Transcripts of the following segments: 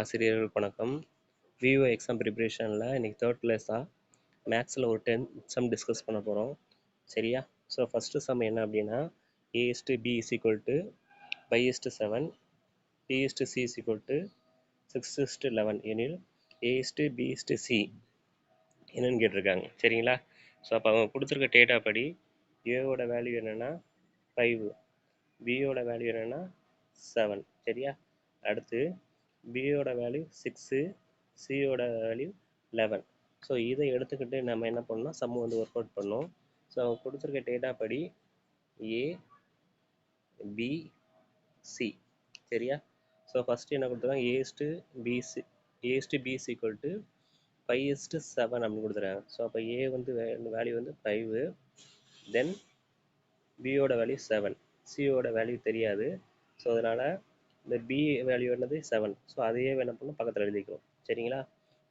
ஆசிரியர்கள் வணக்கம். VO exam ப்ரிப்ரேஷனில் இன்றைக்கி தேர்ட் கிளாஸாக மேக்ஸில் ஒரு டென் சம் டிஸ்கஸ் பண்ண போகிறோம் சரியா? ஸோ ஃபஸ்ட்டு சம் என்ன அப்படின்னா A is to B is equal to by seven B is to C is equal to six is to eleven எனில் ஏ இஸ்டு பி சி என்னன்னு கேட்டிருக்காங்க. சரிங்களா? ஸோ அப்போ அவங்க கொடுத்துருக்க டேட்டா படி ஏவோட வேல்யூ என்னென்னா ஃபைவ் பியோட வேல்யூ என்னென்னா செவன் சரியா? அடுத்து பியோட வேல்யூ சிக்ஸு சியோட வேல்யூ லெவன் ஸோ இதை எடுத்துக்கிட்டு நம்ம என்ன பண்ணோம் சம் வந்து ஒர்க் அவுட் பண்ணோம் ஸோ அவங்க கொடுத்துருக்க டேட்டா படி ஏ பி சி சரியா? ஸோ ஃபஸ்ட்டு என்ன கொடுத்துருக்காங்க? A is to B C A is to B C equal to five is to seven அப்படின்னு கொடுத்துருக்காங்க. ஸோ அப்போ ஏ வந்து வேல்யூ வந்து ஃபைவு தென் பியோட வேல்யூ செவன் சியோட வேல்யூ தெரியாது. ஸோ அதனால் இந்த பி வேல்யூ என்னது? செவன் ஸோ அதையே என்ன பண்ணணும் பக்கத்தில் எழுதிக்கிறோம். சரிங்களா?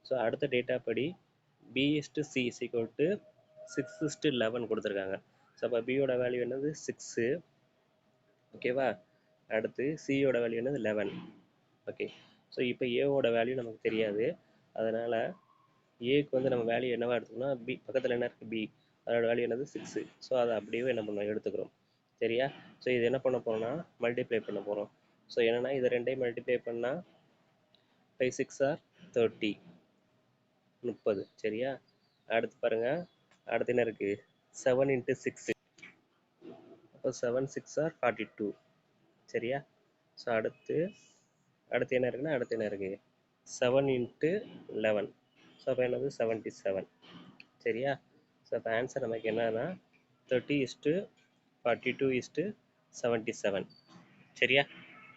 ஸோ அடுத்த டேட்டா படி B is to C is to six is to eleven கொடுத்துருக்காங்க. ஸோ அப்போ பியோட வேல்யூ என்னது? சிக்ஸு ஓகேவா அடுத்து சியோட வேல்யூ என்னது? லெவன் ஓகே ஸோ இப்போ ஏவோட வேல்யூ நமக்கு தெரியாது. அதனால் ஏக்கு வந்து நம்ம வேல்யூ என்னவா எடுத்துக்கோம்னா பி பக்கத்தில் என்ன இருக்குது பி அதோட வேல்யூ என்னது? சிக்ஸு ஸோ அதை அப்படியே என்ன பண்ணோம் எடுத்துக்கிறோம். சரியா? ஸோ இது என்ன பண்ண போகிறோம்னா மல்டிப்ளை பண்ண போகிறோம் ஸோ என்னென்னா இதை ரெண்டையும் மல்டிப்ளை பண்ணால் ஃபைவ் சிக்ஸ் ஆர் தேர்ட்டி முப்பது. சரியா? அடுத்து பாருங்கள் அடுத்து என்ன இருக்குது செவன் இன்ட்டு சிக்ஸ் அப்போ seven six are forty two சரியா? ஸோ அடுத்து அடுத்து என்ன இருக்குன்னா அடுத்து என்ன இருக்குது செவன் இன்ட்டு லெவன் ஸோ அப்போ என்னது? செவன்ட்டி செவன் சரியா? ஸோ அப்போ ஆன்சர் நமக்கு என்னன்னா thirty is to forty two is to seventy seven சரியா?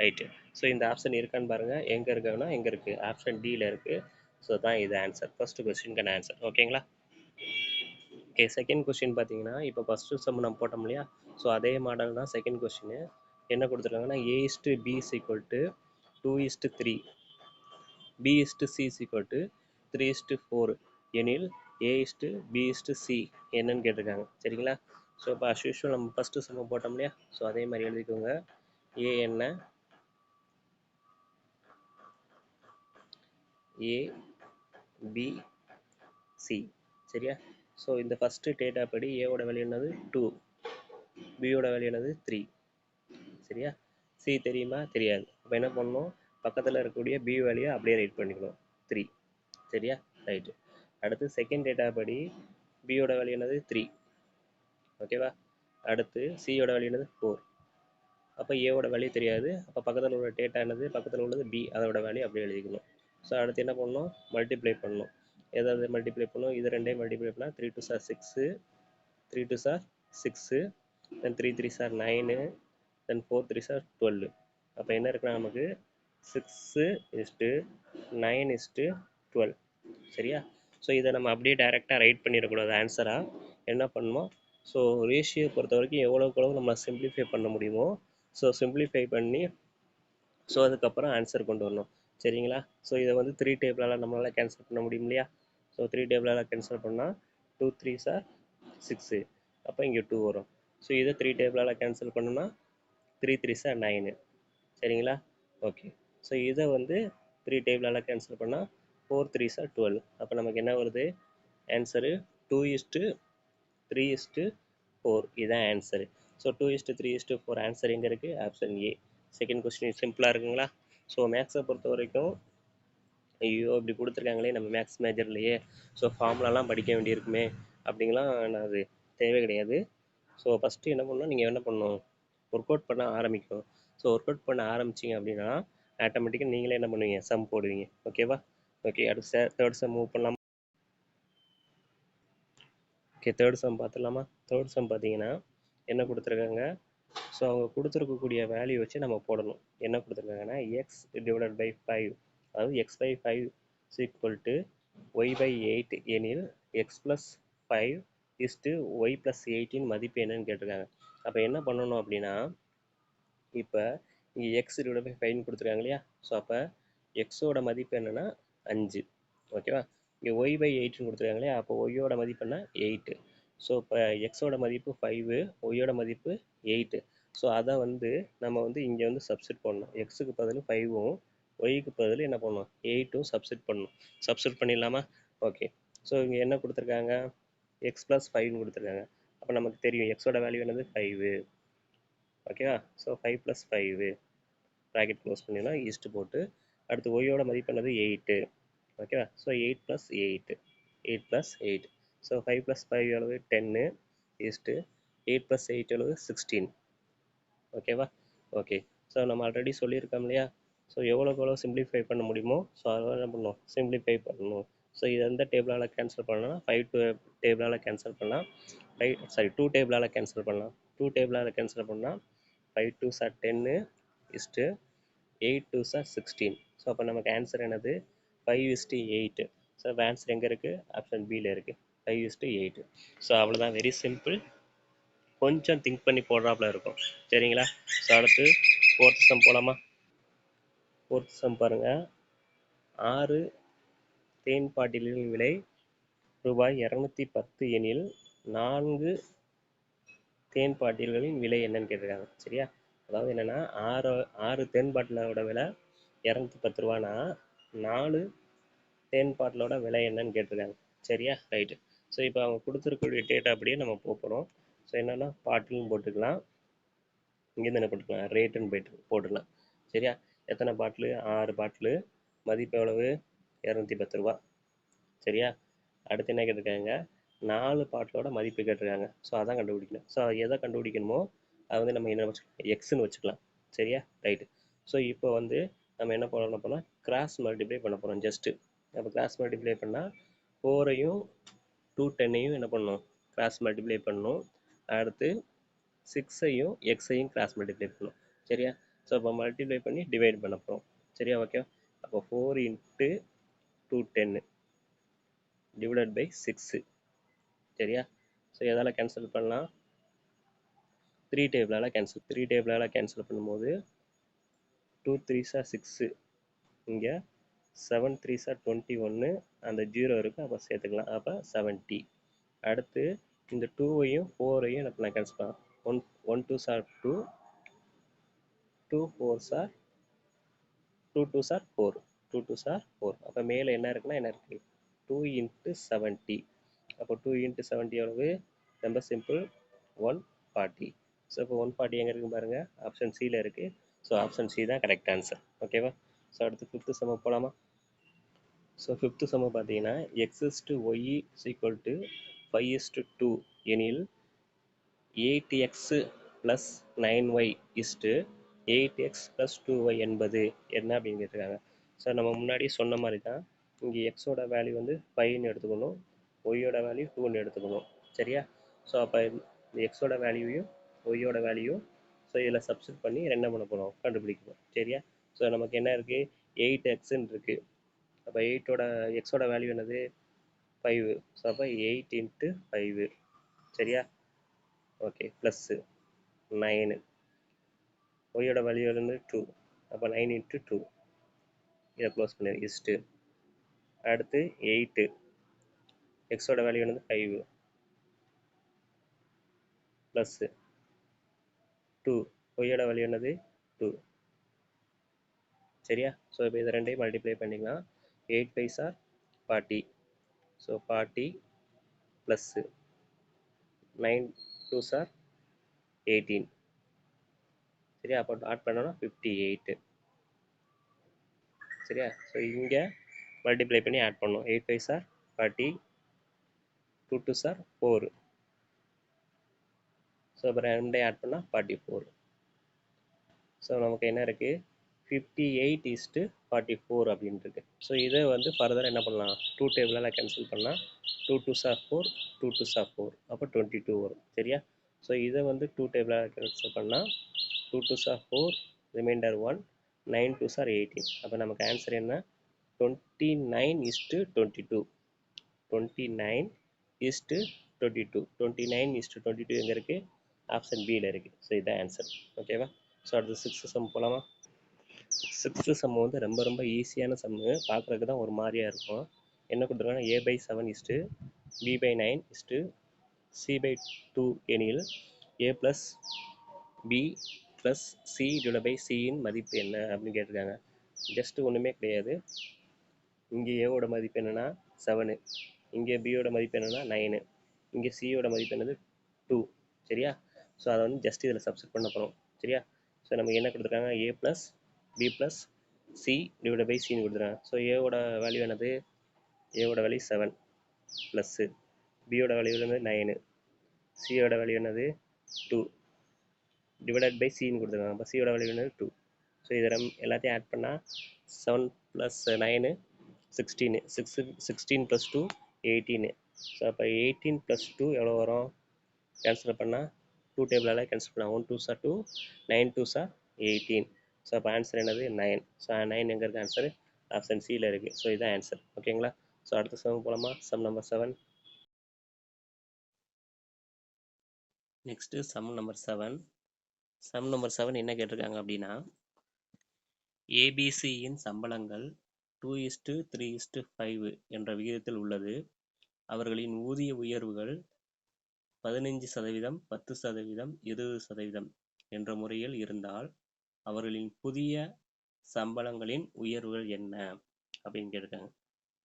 ரைட்டு ஸோ இந்த ஆப்ஷன் இருக்கான்னு பாருங்கள் எங்கே இருக்குன்னா எங்கே இருக்குது ஆப்ஷன் டியில் இருக்குது ஸோ தான் இது ஆன்சர் ஃபஸ்ட்டு கொஸ்டினுக்கான ஆன்சர் ஓகேங்களா ஓகே செகண்ட் கொஸ்டின் பார்த்தீங்கன்னா இப்போ ஃபஸ்ட்டு சம் நம்ம போட்டோம் இல்லையா? ஸோ அதே மாடல் தான் செகண்ட் கொஸ்டின் என்ன கொடுத்துருக்காங்கன்னா A is to B is equal to two is to three B is to C is equal to three is to four எனில் A is to B is to C என்னன்னு கேட்டிருக்காங்க. சரிங்களா? So இப்போ as usual நம்ம first சம்ம போட்டோம் இல்லையா? So அதே மாதிரி எழுதிக்கோங்க. ஏ என்ன? ஏ பி சி சரியா? ஸோ இந்த ஃபஸ்ட்டு டேட்டா படி ஏவோட வேல்யூ என்னது? டூ பியோட வேல்யூ என்னது? த்ரீ சரியா? சி தெரியுமா? தெரியாது. அப்போ என்ன பண்ணணும்? பக்கத்தில் இருக்கக்கூடிய பி வேல்யூ அப்படியே ரைட் பண்ணிக்கணும். த்ரீ சரியா? ரைட்டு அடுத்து செகண்ட் டேட்டா படி பியோட வேல்யூ என்னது? த்ரீ ஓகேவா அடுத்து சியோட வேல்யூ என்னது? ஃபோர் அப்போ ஏவோட வேல்யூ தெரியாது. அப்போ பக்கத்தில் உள்ள டேட்டா என்னது? பக்கத்தில் உள்ளது பி அதோட வேல்யூ அப்படியே எழுதிக்கணும். ஸோ அடுத்து என்ன பண்ணணும்? மல்டிப்ளை பண்ணணும். ஏதாவது மல்டிப்ளை பண்ணணும்? இது ரெண்டையும் மல்டிப்ளை பண்ணால் three two are six three two are six then three three are nine then four three are twelve அப்போ என்ன இருக்குன்னா நமக்கு six is to nine is to twelve சரியா? ஸோ இதை நம்ம அப்படியே டைரெக்டாக ரைட் பண்ணிடக்கூடாது ஆன்சராக என்ன பண்ணணும் ஸோ ரேஷியோ பொறுத்த வரைக்கும் எவ்வளோக்கு எவ்வளோ நம்ம சிம்பிளிஃபை பண்ண முடியுமோ? ஸோ சிம்பிளிஃபை பண்ணி ஸோ அதுக்கப்புறம் ஆன்சர் கொண்டு வரணும். சரிங்களா? ஸோ இதை வந்து த்ரீ டேபிளால் நம்மளால் கேன்சல் பண்ண முடியும் இல்லையா? ஸோ த்ரீ டேபிளால் கேன்சல் பண்ணால் டூ த்ரீ சார் சிக்ஸு அப்போ இங்கே டூ வரும். ஸோ இதை த்ரீ டேபிளால் கேன்சல் பண்ணுன்னா த்ரீ த்ரீ சார் நைனு சரிங்களா? ஓகே ஸோ இதை வந்து த்ரீ டேபிளால் கேன்சல் பண்ணால் ஃபோர் த்ரீ சார் டுவெல் அப்போ நமக்கு என்ன வருது? Answer two is to three is to four இதுதான் answer so two is to three is to four answer எங்கே இருக்குது ஆப்ஷன் ஏ செகண்ட் கொஸ்டின் சிம்பிளாக இருக்குங்களா? ஸோ மேக்ஸை பொறுத்த வரைக்கும் ஐயோ இப்படி கொடுத்துருக்காங்களே நம்ம மேக்ஸ் மேஜர்லையே ஸோ ஃபார்முலாலாம் படிக்க வேண்டியிருக்குமே அப்படிங்கலாம் நான் அது தேவை கிடையாது. ஸோ ஃபஸ்ட்டு என்ன பண்ணணும்? நீங்கள் என்ன பண்ணணும்? ஒர்க் அவுட் பண்ண ஆரம்பிக்கணும். ஸோ ஒர்க் அவுட் பண்ண ஆரம்பிச்சிங்க அப்படின்னா ஆட்டோமேட்டிக்காக நீங்களே என்ன பண்ணுவீங்க? சம் போடுவீங்க. ஓகேவா ஓகே அடுத்த தேர்ட் சம் மூவ் பண்ணலாமா? ஓகே தேர்ட் சம் பார்த்துடலாமா? தேர்ட் சம் பார்த்தீங்கன்னா என்ன கொடுத்துருக்காங்க? ஸோ அவங்க கொடுத்துருக்கக்கூடிய வேல்யூ வச்சு நம்ம போடணும். என்ன கொடுத்துருக்காங்கன்னா எக்ஸ் டிவைடட் பை ஃபைவ் அதாவது X by five is equal to Y by eight எனில் X plus five is to Y plus eighteen மதிப்பு என்னன்னு கேட்டிருக்காங்க. அப்போ என்ன பண்ணணும் அப்படின்னா இப்போ இங்கே எக்ஸ் டிவைட் பை ஃபைவ்னு கொடுத்துருக்காங்க இல்லையா? ஸோ அப்போ எக்ஸோட மதிப்பு என்னென்னா அஞ்சு. ஓகேவா இங்கே ஒய் பை எயிட்னு கொடுத்துருக்காங்க இல்லையா? அப்போ ஒய்யோட மதிப்பு என்ன? எயிட்டு ஸோ இப்போ எக்ஸோட மதிப்பு ஃபைவு ஒய்யோட மதிப்பு எயிட்டு ஸோ அதை வந்து நம்ம வந்து இங்கே வந்து சப்ஸ்டிட் பண்ணணும். எக்ஸுக்கு பதில் ஃபைவும் ஒய்க்கு பதில் என்ன பண்ணணும்? எயிட்டும் சப்ஸ்டிட் பண்ணணும். சப்ஸ்டிட் பண்ணிடலாமா? ஓகே ஸோ இங்கே என்ன கொடுத்துருக்காங்க? எக்ஸ் ப்ளஸ் ஃபைவ்னு கொடுத்துருக்காங்க. அப்போ நமக்கு தெரியும் எக்ஸோட வேல்யூ என்னது? ஃபைவு ஓகேவா so five plus five bracket close பண்ணிடலாம். ஈஸ்ட்டு போட்டு அடுத்து ஒய்யோட மதிப்பு என்னது? எயிட்டு ஓகேவா so eight plus eight eight plus eight so five plus five அளவு ten is to eight plus eight அளவு சிக்ஸ்டீன் ஓகேவா ஓகே ஸோ நம்ம ஆல்ரெடி சொல்லியிருக்கோம் இல்லையா? ஸோ எவ்வளோக்கு எவ்வளோ சிம்பிளிஃபை பண்ண முடியுமோ ஸோ அதெல்லாம் என்ன பண்ணணும்? சிம்பிளிஃபை பண்ணணும். ஸோ இது எந்த டேபிளால் கேன்சல் பண்ணலாம் ஃபைவ் டூ டேபிளால் கேன்சல் பண்ணலாம். ஃபைவ் சாரி டூ டேபிளால் கேன்சல் பண்ணலாம். டூ டேபிளால் கேன்சல் பண்ணால் five two are ten is to eight two are sixteen so அப்போ நமக்கு ஆன்சர் என்னது? Five is to eight so answer எங்கே இருக்குது ஆப்ஷன் பியில் இருக்குது five is to eight so அவ்வளோதான் வெரி சிம்பிள் கொஞ்சம் திங்க் பண்ணி போடுறாப்புல இருக்கும். சரிங்களா? ஸோ அடுத்து ஃபோர்த் சம் போகலாமா ஃபோர்த் சம் பாருங்கள் ஆறு தேன் பாட்டில்களின் விலை ரூபாய் இரநூத்தி பத்து எனில் நான்கு தேன் பாட்டில்களின் விலை என்னன்னு கேட்டிருக்காங்க. சரியா? அதாவது என்னென்னா ஆறு ஆறு தேன் பாட்டிலோட விலை இரநூத்தி பத்து ரூபானா நாலு தேன் பாட்டிலோட விலை என்னன்னு கேட்டிருக்காங்க. சரியா? ரைட்டு ஸோ இப்போ அவங்க கொடுத்துருக்கக்கூடிய டேட்டா அப்படியே நம்ம போகிறோம் ஸோ என்னென்னா பாட்டில்னு போட்டுக்கலாம். இங்கேருந்து என்ன போட்டுக்கலாம்? ரேட்டுன்னு போயிட்டு போட்டுக்கலாம். சரியா? எத்தனை பாட்டிலு? ஆறு பாட்டிலு. மதிப்பு எவ்வளவு? இரநூத்தி பத்து ரூபா. சரியா? அடுத்து என்ன கேட்டிருக்காங்க? நாலு பாட்டிலோட மதிப்பு கேட்டிருக்காங்க. ஸோ அதான் கண்டுபிடிக்கணும். ஸோ எதை கண்டுபிடிக்கணுமோ அது வந்து நம்ம என்ன வச்சுக்கலாம்? எக்ஸ்ன்னு வச்சுக்கலாம். சரியா? ரைட்டு ஸோ இப்போ வந்து நம்ம என்ன பண்ண போனால் கிராஸ் மல்டிப்ளை பண்ண போகிறோம் ஜஸ்ட்டு அப்போ கிராஸ் மல்டிப்ளை பண்ணால் ஃபோரையும் டூ டென்னையும் என்ன பண்ணணும்? கிராஸ் மல்டிப்ளை பண்ணணும். அடுத்து சிக்ஸையும் எக்ஸையும் கிராஸ் மல்டிப்ளை பண்ணணும் சரியா? ஸோ அப்போ மல்டிப்ளை பண்ணி டிவைட் பண்ண போகிறோம் சரியா ஓகே அப்போ four into two ten divided by six சரியா? ஸோ எதால் கேன்சல் பண்ணலாம்? த்ரீ டேபிளால் கேன்சல் த்ரீ டேபிளால் கேன்சல் பண்ணும்போது டூ த்ரீ சார் சிக்ஸு இங்கே செவன் த்ரீ சார் டுவெண்ட்டி ஒன்று அந்த ஜீரோ இருக்குது அப்போ சேர்த்துக்கலாம். அப்போ செவன்ட்டி அடுத்து இந்த டூவையும் ஃபோரையும் எனக்கு நான் cancel one one two are two two four are two two are four two two are four அப்போ மேலே என்ன இருக்குன்னா என்ன இருக்குது டூ இன்ட்டு செவன்ட்டி அப்போ டூ இன்ட்டு செவன்ட்டி எவ்வளவு ரொம்ப சிம்பிள் ஒன் ஃபார்ட்டி ஸோ இப்போ ஒன் ஃபார்ட்டி எங்கே இருக்குன்னு பாருங்கள் ஆப்ஷன் சியில் இருக்குது ஸோ ஆப்ஷன் சி தான் கரெக்ட் ஆன்சர் ஓகேவா ஸோ அடுத்து ஃபிஃப்த்து சம்ம போகலாமா ஸோ ஃபிஃப்த்து செம்ம பார்த்தீங்கன்னா X is to to Y equal to five is to two எனில் eight X plus nine Y is to eight X plus two Y என்பது என்ன அப்படின்னு கேட்டிருக்காங்க. ஸோ நம்ம முன்னாடி சொன்ன மாதிரி தான் இங்கே எக்ஸோட வேல்யூ வந்து ஃபைவ்னு எடுத்துக்கணும் ஒய்யோட வேல்யூ டூன்னு எடுத்துக்கணும். சரியா? ஸோ அப்போ இந்த எக்ஸோட வேல்யூவையும் ஒய்யோட வேல்யூயும் ஸோ இதில் சப்ஸ்டிட் பண்ணி என்ன பண்ண போகிறோம் கண்டுபிடிக்கணும் சரியா? ஸோ நமக்கு என்ன இருக்குது எயிட் எக்ஸுன்னு இருக்குது அப்போ எயிட்டோட எக்ஸோட வேல்யூ என்னது? ஃபைவு ஸோ அப்போ எயிட் இன்ட்டு ஃபைவு சரியா ஓகே ப்ளஸ்ஸு நைனு ஒய்யோட வேல்யூ வந்து டூ அப்போ நைன் இன்ட்டு டூ இதை க்ளோஸ் பண்ணி இஸ்ட்டு அடுத்து எயிட்டு எக்ஸோட வேல்யூ வந்து ஃபைவு ப்ளஸ்ஸு டூ ஒய்யோட வேல்யூ என்னது? டூ சரியா? ஸோ இப்போ இதை ரெண்டையும் மல்டிப்ளை பண்ணிக்கலாம். Eight five forty so forty plus nine two are eighteen சரியா? அப்போ ஆட் பண்ணோன்னா ஃபிஃப்டி எயிட்டு சரியா? ஸோ இங்கே மல்டிப்ளை பண்ணி ஆட் பண்ணோம். Eight five are forty two two are four so அப்புறம் ரெண்டே ஆட் பண்ணால் ஃபார்ட்டி ஃபோர் ஸோ நமக்கு என்ன இருக்குது fifty eight is to forty four அப்படின்னு ஸோ இதை வந்து ஃபர்தர் என்ன பண்ணலாம்? டூ டேபிளால் கேன்சல் பண்ணால் two twos are four two twos are four அப்போ டுவெண்ட்டி டூ வரும். சரியா? ஸோ இதை வந்து டூ டேபிளாக கேன்சல் பண்ணால் two twos are four remainder one nine twos are eighteen அப்போ நமக்கு ஆன்சர் என்ன? Twenty nine is to twenty two twenty nine is to twenty two twenty nine is to twenty two எங்கே இருக்குது option பியில் இருக்குது so இதுதான் answer ஓகேவா so அடுத்து சிக்ஸ்த்து சம் போகலாமா சிக்ஸ்த்து சம் வந்து ரொம்ப ரொம்ப ஈஸியான சம்மு பார்க்குறதுக்கு தான் ஒரு மாதிரியாக இருக்கும். என்ன கொடுத்துருக்காங்கன்னா A by seven is to B by nine is to C by two எனில் A plus B plus C divide by சியின் மதிப்பு என்ன அப்படின்னு கேட்டிருக்காங்க. ஜஸ்ட்டு ஒன்றுமே கிடையாது. இங்கே ஏவோட மதிப்பு என்னென்னா செவனு இங்கே பியோட மதிப்பு என்னென்னா நைனு இங்கே சியோட மதிப்பு என்னது டூ சரியா? ஸோ அதை வந்து ஜஸ்ட் இதில் சப்ஸ்ட் பண்ண போகிறோம் சரியா? ஸோ நமக்கு என்ன கொடுத்துருக்காங்க? A plus B plus C divide by சின்னு கொடுத்துறேன் ஸோ ஏவோட வேல்யூ என்னது? ஏவோட வேல்யூ செவன் ப்ளஸ்ஸு பியோட வேல்யூ வந்து நைனு சியோட வேல்யூ என்னது? டூ டிவைடட் பை சின்னு கொடுத்துருக்காங்க அப்போ சியோட வேல்யூ என்னது? டூ ஸோ இதை ரம் எல்லாத்தையும் ஆட் பண்ணால் seven plus nine sixteen six sixteen plus two eighteen so அப்போ எயிட்டீன் ப்ளஸ் டூ எவ்வளோ வரும்? கேன்சல் பண்ணால் டூ டேபிளால் கேன்சல் பண்ணலாம் one twos are two nine twos are eighteen so அப்போ ஆன்சர் என்னது? நைன் ஸோ நைன் எங்கே இருக்குது ஆன்சர் ஆப்ஷன் சியில் இருக்குது ஸோ இதுதான் ஆன்சர் ஓகேங்களா ஸோ அடுத்த சம் போலாமா? Sum number seven next sum number seven sum number seven என்ன கேட்டிருக்காங்க அப்படின்னா ஏபிசியின் சம்பளங்கள் two is to three is to five என்ற விகிதத்தில் உள்ளது. அவர்களின் ஊதிய உயர்வுகள் பதினைஞ்சு சதவீதம் பத்து சதவீதம் இருபது சதவீதம் என்ற முறையில் இருந்தால் அவர்களின் புதிய சம்பளங்களின் உயர்வுகள் என்ன? அப்படின்னு கேட்டிருக்காங்க.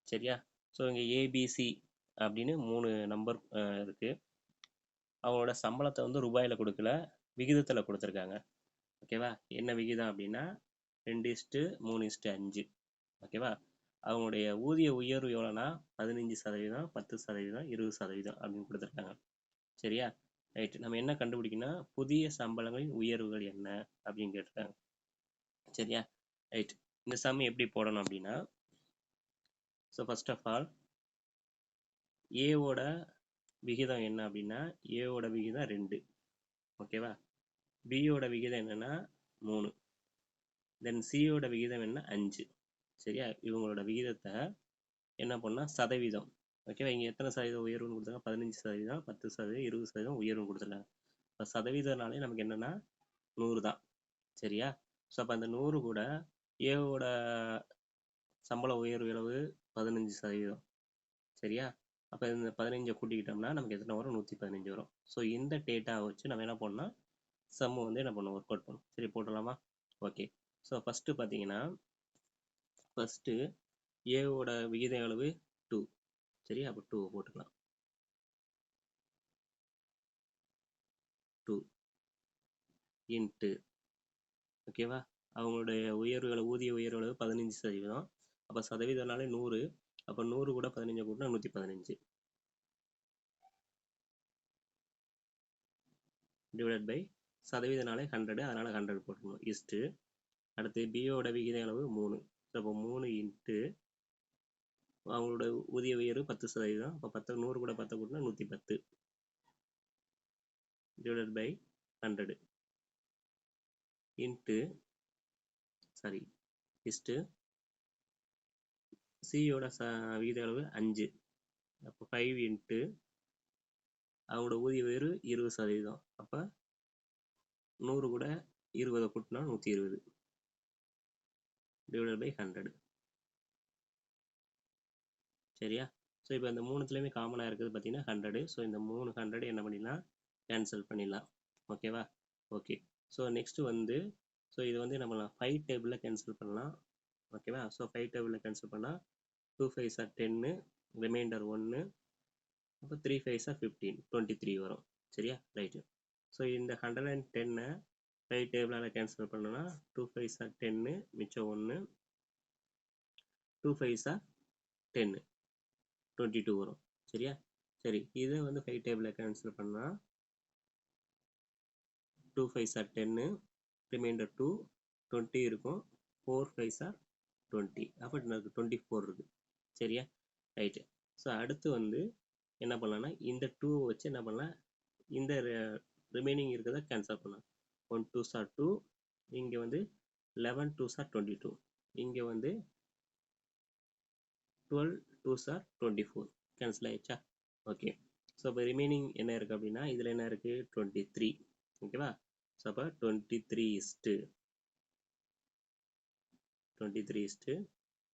சரியா? ஸோ இங்கே ஏபிசி அப்படின்னு மூணு நம்பர் இருக்குது அவங்களோட சம்பளத்தை வந்து ரூபாயில் கொடுக்கல விகிதத்தில் கொடுத்துருக்காங்க. ஓகேவா என்ன விகிதம் அப்படின்னா ரெண்டு இஸ்ட்டு மூணு இஸ்ட்டு அஞ்சு. ஓகேவா அவங்களுடைய ஊதிய உயர்வு எவ்வளோனா பதினஞ்சு சதவீதம் பத்து சதவீதம் இருபது சதவீதம் அப்படின்னு கொடுத்துருக்காங்க. சரியா? ரைட் நம்ம என்ன கண்டுபிடிக்கணும் புதிய சம்பளங்களின் உயர்வுகள் என்ன அப்படின்னு கேட்டிருக்காங்க சரியா? ரைட் இந்த சம் எப்படி போடணும் அப்படின்னா ஸோ ஃபர்ஸ்ட் ஆஃப் ஆல் ஏவோட விகிதம் என்ன அப்படின்னா ஏவோட விகிதம் ரெண்டு. ஓகேவா பியோட விகிதம் என்னன்னா மூணு. தென் சியோட விகிதம் என்ன? அஞ்சு. சரியா? இவங்களோட விகிதத்தை என்ன பண்ணால் சதவீதம். ஓகேவா இங்கே எத்தனை சதவீதம் உயர்வுன்னு கொடுத்தாங்க? பதினஞ்சு சதவீதம் பத்து சதவீதம் இருபது சதவீதம் உயர்வு கொடுத்துருக்காங்க. இப்போ சதவீதம்னாலே நமக்கு என்னென்னா நூறு தான். சரியா? ஸோ அப்போ அந்த நூறு கூட ஏவோட சம்பள உயர்வு அளவு பதினஞ்சு சதவீதம். சரியா? அப்போ இந்த பதினஞ்சை கூட்டிக்கிட்டோம்னா நமக்கு எத்தனை வரும்? நூற்றி பதினஞ்சு வரும். ஸோ இந்த டேட்டாவை வச்சு நம்ம என்ன பண்ணோம் சம்மு வந்து என்ன பண்ணுவோம் ஒர்க் அவுட் பண்ணும் சரி போட்டுடலாமா? ஓகே ஸோ ஃபஸ்ட்டு பார்த்தீங்கன்னா ஃபஸ்ட்டு ஏவோட விகித அளவு சரி அப்போ டூ போட்டுக்கலாம். டூ இன்ட்டு ஓகேவா அவங்களுடைய உயர்வுகளை ஊதிய உயர்வு அளவு பதினஞ்சு சதவீதம். அப்போ சதவீதம்னாலே நூறு. அப்போ நூறு கூட பதினஞ்சு கூட்டினா நூற்றி பதினஞ்சு. டிவைட் பை சதவீதனாலே ஹண்ட்ரடு அதனால் ஹண்ட்ரட் போட்டுக்கணும். இஸ்ட்டு அடுத்து பியோட விகித அளவு மூணு. அப்போ மூணு இன்ட்டு அவங்களோட ஊதிய உயர்வு பத்து சதவீதம். அப்போ பத்து நூறு கூட பத்து கூட்டினா நூற்றி பத்து divided by hundred into sorry is to சியோட ச விகித அளவு அஞ்சு. அப்போ ஃபைவ் இன்ட்டு அவங்களோட ஊதிய உயர்வு இருபது சதவீதம். அப்போ நூறு கூட இருபதை கூட்டினா நூற்றி இருபது. டிவைடட் பை ஹண்ட்ரட் சரியா? ஸோ இப்போ இந்த மூணுத்துலேயுமே காமனாக இருக்குது பார்த்தீங்கன்னா ஹண்ட்ரடு ஸோ இந்த மூணு ஹண்ட்ரடு என்ன பண்ணிடலாம்? கேன்சல் பண்ணிடலாம். ஓகேவா ஓகே ஸோ நெக்ஸ்ட்டு வந்து ஸோ இது வந்து நம்ம ஃபைவ் டேபிளில் கேன்சல் பண்ணலாம். ஓகேவா ஸோ ஃபைவ் டேபிளில் கேன்சல் பண்ணால் two fives are ten remainder ஒன்று அப்போ three fives are fifteen twenty three வரும். சரியா? ரைட்டு ஸோ இந்த ஹண்ட்ரட் அண்ட் டென்னை ஃபைவ் டேபிளால் கேன்சல் பண்ணோன்னா டூ ஃபைவ் சார் டென்னு மிச்சம் ஒன்று two fives are ten twenty two வரும். சரியா? சரி இதை வந்து ஃபைவ் டேபிளில் கேன்சல் பண்ணால் two fives are ten remainder two twenty இருக்கும். ஃபோர் ஃபைவ் சார் டுவெண்ட்டி அப்போ எனக்கு டுவெண்ட்டி ஃபோர் இருக்குது சரியா? ரைட்டு ஸோ அடுத்து வந்து என்ன பண்ணலான்னா இந்த டூவை வச்சு என்ன பண்ணலாம்? இந்த ரிமைனிங் இருக்கிறத கேன்சல் பண்ணலாம். ஒன் டூ சார் டூ இங்கே வந்து eleven twos are twenty two இங்கே வந்து twelve twos are twenty four cancel ஆயிடுச்சா? ஓகே ஸோ இப்போ ரிமைனிங் என்ன இருக்குது அப்படின்னா இதில் என்ன இருக்குது டுவெண்ட்டி த்ரீ ஓகேவா ஸோ அப்போ twenty three is to twenty three is to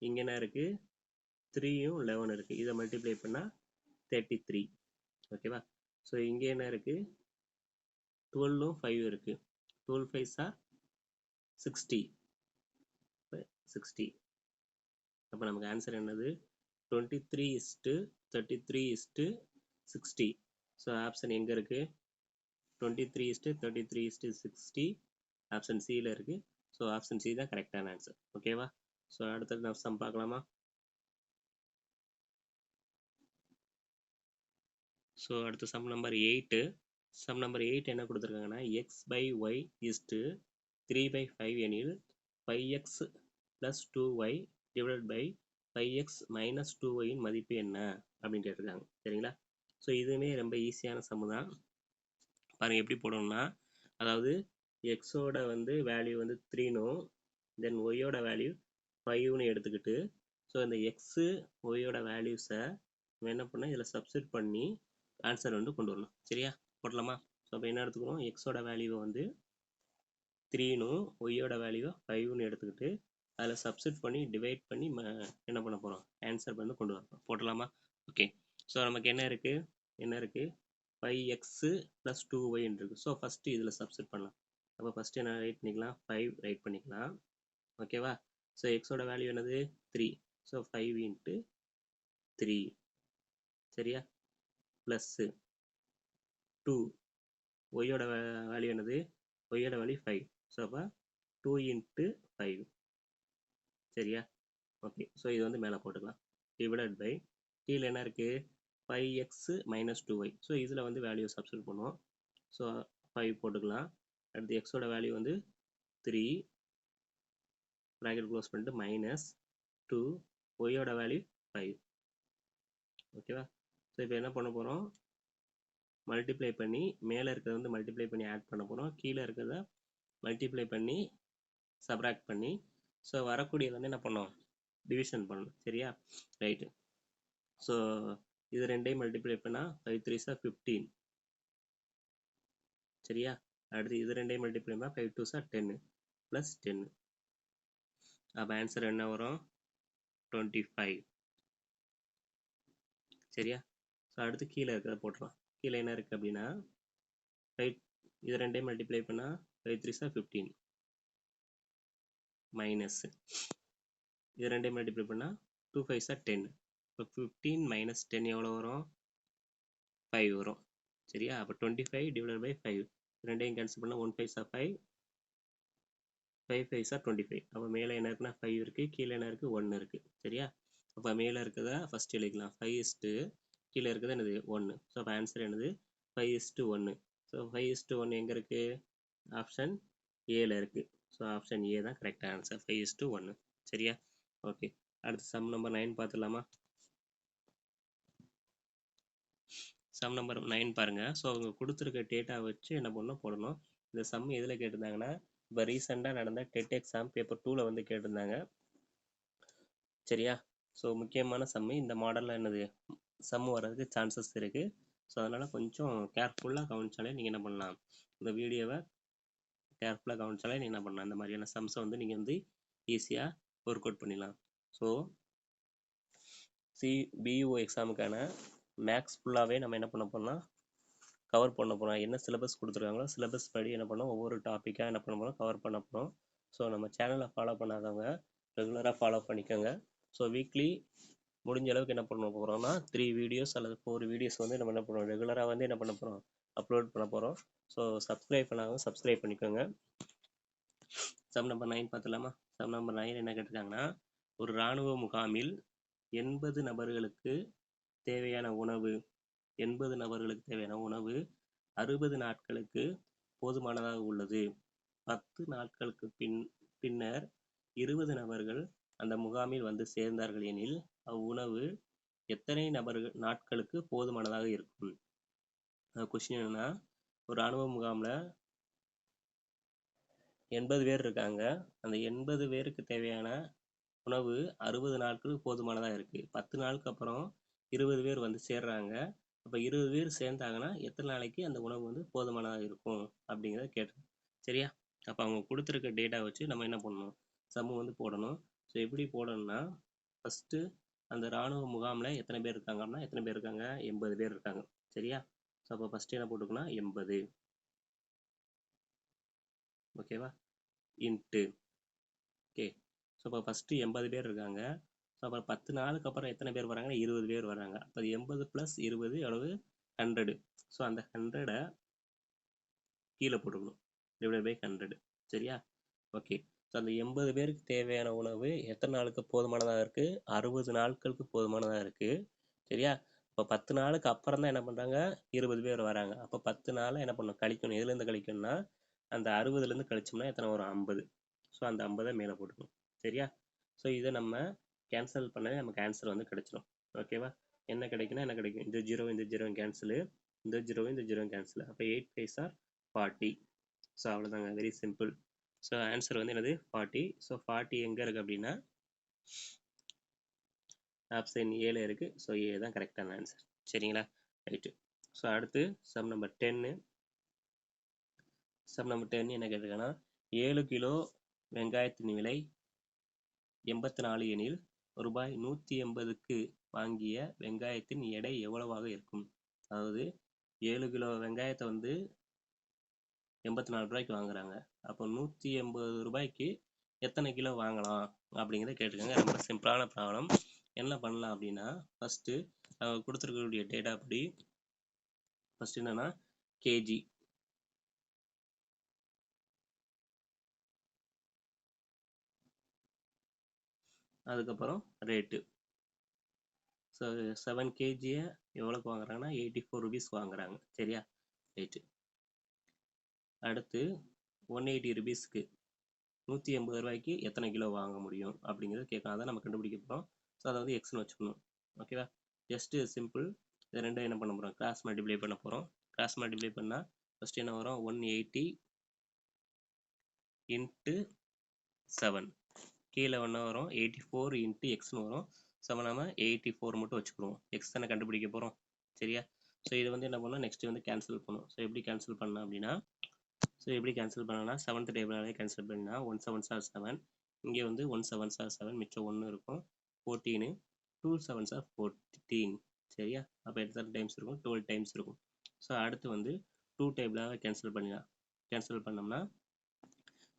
இங்கே என்ன இருக்குது த்ரீயும் லெவன் இருக்குது இதை மல்டிப்ளை பண்ணால் தேர்ட்டி த்ரீ ஓகேவா ஸோ இங்கே என்ன இருக்குது டுவெல்லும் ஃபைவ் இருக்குது twelve fives are sixty sixty அப்போ நமக்கு ஆன்சர் என்னது? Twenty three is to thirty three is to sixty so option எங்கே இருக்குது twenty three is to thirty three is to sixty option சியில் இருக்குது ஸோ ஆப்ஷன் சி தான் கரெக்டான ஆன்சர் ஓகேவா ஸோ அடுத்தது நம்ம சம் பார்க்கலாமா? ஸோ அடுத்த sum number eight sum number eight என்ன கொடுத்துருக்காங்கன்னா X by Y is to three by five எனில் five X plus two Y divide by five X minus two wine மதிப்பு என்ன? அப்படின்னு கேட்டிருக்காங்க. சரிங்களா? ஸோ இதுவுமே ரொம்ப ஈஸியான சம்மு தான். பாருங்கள் எப்படி போடணும்னா அதாவது எக்ஸோட வந்து வேல்யூ வந்து த்ரீனும் தென் ஒய்யோட வேல்யூ ஃபைவ்னு எடுத்துக்கிட்டு ஸோ இந்த எக்ஸு ஒய்யோட வேல்யூஸை நம்ம என்ன பண்ணால் இதில் சப்ஸ்டியூட் பண்ணி ஆன்சர் வந்து கொண்டு வரணும். சரியா? போடலாமா? ஸோ அப்போ என்ன எடுத்துக்கிறோம் எக்ஸோட வேல்யூவை வந்து த்ரீனும் ஒய்யோட வேல்யூவை ஃபைவ்னு எடுத்துக்கிட்டு அதில் சப்ஸ்டிட் பண்ணி டிவைட் பண்ணி ம என்ன பண்ண போகிறோம் ஆன்சர் வந்து கொண்டு வரணும் போட்டலாமா? ஓகே ஸோ நமக்கு என்ன இருக்குது என்ன இருக்குது ஃபைவ் எக்ஸு ப்ளஸ் டூ ஒய்ன்னு இருக்குது ஸோ ஃபஸ்ட்டு இதில் சப்ஸ்டிட் பண்ணலாம். அப்போ ஃபஸ்ட்டு என்ன ரைட் பண்ணிக்கலாம்? ஃபைவ் ரைட் பண்ணிக்கலாம். ஓகேவா ஸோ எக்ஸோட வேல்யூ என்னது? Three so five into three சரியா? ப்ளஸ்ஸு டூ ஒய்யோட வேல்யூ என்னது? ஒய்யோட வேல்யூ ஃபைவ் ஸோ அப்போ டூ இன்ட்டு ஃபைவ் சரியா? ஓகே ஸோ இது வந்து மேலே போட்டுக்கலாம். டிவைடட் பை கீழே என்ன இருக்குது five X minus two Y so இதில் வந்து வேல்யூ சப்ஸ்டியூட் பண்ணுவோம். ஸோ ஃபைவ் போட்டுக்கலாம். அடுத்து எக்ஸோட வேல்யூ வந்து த்ரீ ப்ராக்கெட் க்ளோஸ் பண்ணிட்டு மைனஸ் டூ ஒய்யோட வேல்யூ ஃபைவ் ஓகேவா ஸோ இப்போ என்ன பண்ண போகிறோம் மல்டிப்ளை பண்ணி மேலே இருக்கிறத வந்து மல்டிப்ளை பண்ணி ஆட் பண்ண போகிறோம் கீழே இருக்கிறத மல்டிப்ளை பண்ணி சப்ராக்ட் பண்ணி ஸோ வரக்கூடியது வந்து என்ன பண்ணோம்? டிவிஷன் பண்ணணும். சரியா? ரைட்டு ஸோ இது ரெண்டையும் மல்டிப்ளை பண்ணால் ஃபைவ் த்ரீ சார் ஃபிஃப்டீன் சரியா? அடுத்து இது ரெண்டையும் மல்டிப்ளை பண்ணால் five twos are ten plus ten அப்போ ஆன்சர் என்ன வரும்? டுவெண்ட்டி ஃபைவ் சரியா? ஸோ அடுத்து கீழே இருக்கிறத போட்டுருலாம் கீழே என்ன இருக்குது அப்படின்னா ஃபைவ் இது ரெண்டையும் மல்டிப்ளை பண்ணால் five threes are fifteen minus இது ரெண்டையும் மல்டிப்ளை பண்ணால் டூ ஃபைவ் சார் டென் இப்போ ஃபிஃப்டீன் மைனஸ் டென் எவ்வளோ வரும்? ஃபைவ் வரும். சரியா? அப்போ twenty five divide by five ரெண்டையும் கேன்சல் பண்ணால் one fives are five five fives are twenty five அப்போ மேலே என்ன இருக்குன்னா ஃபைவ் இருக்குது கீழே என்ன இருக்குது ஒன்று இருக்குது சரியா? அப்போ மேலே இருக்கிறதா ஃபஸ்ட் எழுதிக்கலாம். ஃபைவ் இஸ்ட்டு கீழே இருக்கிறது என்னது? ஒன்று ஸோ அப்போ ஆன்சர் என்னது? ஃபைவ் இஸ்ட்டு ஒன்று ஸோ ஃபைவ் இஸ்ட்டு ஒன்று எங்கே இருக்குது ஆப்ஷன் ஏல இருக்குது ஸோ ஆப்ஷன் ஏ தான் கரெக்டாக ஆன்சர் ஃபைவ் டூ ஒன்று சரியா? ஓகே அடுத்து சம் நம்பர் நைன் பார்த்துடலாமா? சம் நம்பர் நைன் பாருங்கள் ஸோ அவங்க கொடுத்துருக்க டேட்டா வச்சு என்ன பண்ணணும்? போடணும். இந்த சம் எதில் கேட்டிருந்தாங்கன்னா இப்போ ரீசெண்டாக நடந்த டெட் எக்ஸாம் பேப்பர் டூவில் வந்து கேட்டிருந்தாங்க. சரியா? ஸோ முக்கியமான சம்மு இந்த மாடலில் என்னது? சம்மு வர்றதுக்கு சான்சஸ் இருக்குது ஸோ அதனால் கொஞ்சம் கேர்ஃபுல்லாக கவனிச்சாலே நீங்கள் என்ன பண்ணலாம்? இந்த வீடியோவை கேர்ஃபுல்லாக கவனிச்சாலே என்ன பண்ணலாம்? இந்த மாதிரியான சம்ஸை வந்து நீங்கள் வந்து ஈஸியாக ஒர்க் அவுட் பண்ணிடலாம். ஸோ சி பியூஓ எக்ஸாமுக்கான மேக்ஸ் ஃபுல்லாகவே நம்ம என்ன பண்ண போகிறோம்னா கவர் பண்ண போகிறோம் என்ன சிலபஸ் கொடுத்துருக்காங்களோ சிலபஸ் படி என்ன பண்ணோம்? ஒவ்வொரு டாப்பிக்காக என்ன பண்ண போகிறோம் கவர் பண்ண போகிறோம் ஸோ நம்ம சேனலை ஃபாலோ பண்ணாதவங்க ரெகுலராக ஃபாலோ பண்ணிக்கோங்க. ஸோ வீக்லி முடிஞ்ச அளவுக்கு என்ன பண்ண போகிறோம்னா த்ரீ வீடியோஸ் அல்லது ஃபோர் வீடியோஸ் வந்து நம்ம என்ன பண்ணுறோம் ரெகுலராக வந்து என்ன பண்ண போகிறோம் அப்லோட் பண்ண போகிறோம் ஸோ சப்ஸ்கிரைப் பண்ணாங்க சப்ஸ்கிரைப் பண்ணிக்கோங்க. சம் நம்பர் நைன் பார்த்துலாமா சம் நம்பர் நைன் என்ன கேட்டிருக்காங்கன்னா ஒரு இராணுவ முகாமில் எண்பது நபர்களுக்கு தேவையான உணவு எண்பது நபர்களுக்கு தேவையான உணவு அறுபது நாட்களுக்கு போதுமானதாக உள்ளது. பத்து நாட்களுக்கு பின் பின்னர் இருபது நபர்கள் அந்த முகாமில் வந்து சேர்ந்தார்கள் எனில் அவ்வுணவு எத்தனை நபர்கள் நாட்களுக்கு போதுமானதாக இருக்கும்? கொஸ்டின் என்னன்னா ஒரு அனுபவ முகாமில் எண்பது பேர் இருக்காங்க. அந்த எண்பது பேருக்கு தேவையான உணவு அறுபது நாட்களுக்கு போதுமானதாக இருக்குது பத்து நாளுக்கு அப்புறம் இருபது பேர் வந்து சேர்றாங்க. அப்போ இருபது பேர் சேர்ந்தாங்கன்னா எத்தனை நாளைக்கு அந்த உணவு வந்து போதுமானதாக இருக்கும் அப்படிங்கிறத கேட்டோம் சரியா? அப்போ அவங்க கொடுத்துருக்க டேட்டா வச்சு நம்ம என்ன பண்ணணும்? சம்மு வந்து போடணும். ஸோ எப்படி போடணும்னா ஃபஸ்ட்டு அந்த இராணுவ முகாமில் எத்தனை பேர் இருக்காங்கன்னா எத்தனை பேர் இருக்காங்க? எண்பது பேர் இருக்காங்க. சரியா? ஸோ அப்போ ஃபஸ்ட்டு என்ன போட்டுக்கணும் எண்பது. ஓகேவா இன்ட்டு ஓகே ஸோ அப்போ ஃபஸ்ட்டு எண்பது பேர் இருக்காங்க. ஸோ அப்புறம் பத்து நாளுக்கு அப்புறம் எத்தனை பேர் வராங்கன்னா இருபது பேர் வராங்க. அப்போ எண்பது ப்ளஸ் இருபது எவ்வளவு ஹண்ட்ரடு ஸோ அந்த ஹண்ட்ரடை கீழே போட்டுக்கணும். டிவைட் பை ஹண்ட்ரடு சரியா? ஓகே ஸோ அந்த எண்பது பேருக்கு தேவையான உணவு எத்தனை நாளுக்கு போதுமானதாக இருக்குது அறுபது நாட்களுக்கு போதுமானதாக இருக்குது சரியா? இப்போ பத்து நாளுக்கு அப்புறம் தான் என்ன பண்ணுறாங்க இருபது பேர் வராங்க. அப்போ பத்து நாளை என்ன பண்ணணும்? கழிக்கணும். எதுலேருந்து கழிக்கணும்னா அந்த அறுபதுலேருந்து கழிச்சோம்னா எத்தனை வரும்? ஐம்பது. ஸோ அந்த ஐம்பதை மேலே போட்டுக்கணும். சரியா? ஸோ இதை நம்ம கேன்சல் பண்ணவே நமக்கு ஆன்சர் வந்து கிடைச்சிடும் ஓகேவா என்ன கிடைக்குன்னா என்ன கிடைக்கும்? இந்த ஜீரோ இந்த ஜீரோ கேன்சலு இந்த ஜீரோ இந்த ஜீரோ கேன்சல் அப்போ eight five or forty so அவ்வளோதாங்க வெரி சிம்பிள் ஸோ ஆன்சர் வந்து என்னது? ஃபார்ட்டி ஸோ ஃபார்ட்டி எங்கே இருக்குது அப்படின்னா ஆப்ஷன் ஏழு இருக்குது ஸோ ஏ தான் கரெக்டான ஆன்சர் சரிங்களா? ரைட்டு ஸோ அடுத்து sum number ten sum number ten என்ன கேட்டிருக்கேன்னா ஏழு கிலோ வெங்காயத்தின் விலை எண்பத்தி நாலு எனில் ரூபாய் நூற்றி எண்பதுக்கு வாங்கிய வெங்காயத்தின் எடை எவ்வளவாக இருக்கும்? அதாவது ஏழு கிலோ வெங்காயத்தை வந்து எண்பத்தி நாலு ரூபாய்க்கு வாங்குறாங்க. அப்போ நூற்றி எண்பது ரூபாய்க்கு எத்தனை கிலோ வாங்கலாம்? அப்படிங்கிறத கேட்டிருக்காங்க. ரொம்ப சிம்பிளான ப்ராப்ளம் என்ன பண்ணலாம் அப்படின்னா ஃபஸ்ட்டு அவங்க கொடுத்துருக்கக்கூடிய டேட்டா படி ஃபஸ்ட் என்னன்னா கேஜி அதுக்கப்புறம் ரேட்டு ஸோ செவன் கேஜியை எவ்வளோக்கு வாங்குறாங்கன்னா எயிட்டி ஃபோர் ருபீஸ் வாங்குறாங்க. சரியா? ரைட்டு அடுத்து ஒன் எயிட்டி ருபீஸ்க்கு நூற்றி எண்பது ரூபாய்க்கு எத்தனை கிலோ வாங்க முடியும் அப்படிங்கிறத கேட்கலாம் அதை நம்ம கண்டுபிடிக்க போகிறோம் அதை வந்து எக்ஸ்னு வச்சுக்கணும். ஓகேவா ஜஸ்ட்டு சிம்பிள் இது ரெண்டும் என்ன பண்ண போகிறோம் கிராஸ் மல்டிப்ளை பண்ண போகிறோம் கிராஸ் மல்டிப்ளை பண்ணால் ஃபஸ்ட்டு என்ன வரும்? ஒன் எயிட்டி இன்ட்டு செவன் கீழே ஒன்று வரும். எயிட்டி ஃபோர் இன்ட்டு எக்ஸ்னு வரும். செவன் நம்ம எயிட்டி ஃபோர் மட்டும் வச்சுக்கிடுவோம். எக்ஸ் தானே கண்டுபிடிக்க போகிறோம் சரியா? ஸோ இது வந்து என்ன பண்ணணும் நெக்ஸ்ட் வந்து கேன்சல் பண்ணும். ஸோ எப்படி கேன்சல் பண்ணலாம் அப்படின்னா ஸோ எப்படி கேன்சல் பண்ணனா செவன்த் டேபிளாலே கேன்சல் பண்ணால் ஒன் செவன் சார் செவன் இங்கே வந்து ஒன் செவன் சார் செவன் மிச்சம் ஒன்று இருக்கும். Fourteen two sevens of fourteen சரியா? அப்போ எத்தனை டைம்ஸ் இருக்கும்? டுவெல் டைம்ஸ் இருக்கும். ஸோ அடுத்து வந்து டூ டேபிளாக கேன்சல் பண்ணிடலாம். கேன்சல் பண்ணோம்னா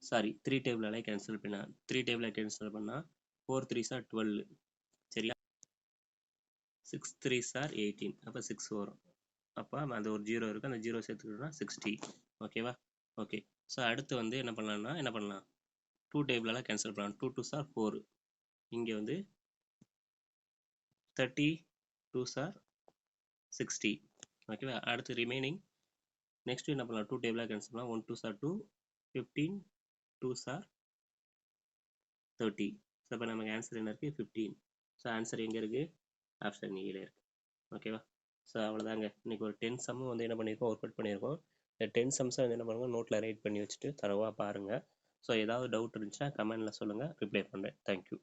சாரி த்ரீ டேபிளாலே கேன்சல் பண்ணா த்ரீ டேபிளாக கேன்சல் பண்ணால் ஃபோர் த்ரீ சார் டுவெல் சரியா? சிக்ஸ் த்ரீ சார் எயிட்டீன் அப்போ சிக்ஸ் வரும். அப்போ அந்த ஒரு ஜீரோ இருக்குது அந்த ஜீரோ சேர்த்துக்கிட்டோம்னா சிக்ஸ்டி ஓகேவா ஓகே ஸோ அடுத்து வந்து என்ன பண்ணலாம்னா என்ன பண்ணலாம்? டூ டேபிளெலாம் கேன்சல் பண்ணலாம். டூ டூ சார் ஃபோர் இங்கே வந்து தேர்ட்டி டூ சார் சிக்ஸ்டி ஓகேவா அடுத்து ரிமைனிங் நெக்ஸ்ட் என்ன பண்ணலாம்? டூ டேபிளாக கேன்சல் பண்ணலாம். One twos are two fifteen twos are thirty so இப்போ நமக்கு ஆன்சர் என்ன இருக்குது ஃபிஃப்டீன் ஸோ ஆன்சர் எங்கே இருக்குது ஆப்ஷன் ஏல இருக்குது ஓகேவா ஸோ அவ்வளோதாங்க இன்றைக்கி ஒரு டென் சம்மு வந்து என்ன பண்ணியிருக்கோம் ஒர்க் அவுட் பண்ணியிருக்கோம் இந்த டென் சம்ஸை வந்து என்ன பண்ணுங்கள் நோட்டில் ரைட் பண்ணி வச்சுட்டு தரவாக பாருங்கள் ஸோ ஏதாவது டவுட் இருந்துச்சுன்னா கமெண்டில் சொல்லுங்கள் ரிப்ளை பண்ணுறேன் தேங்க்யூ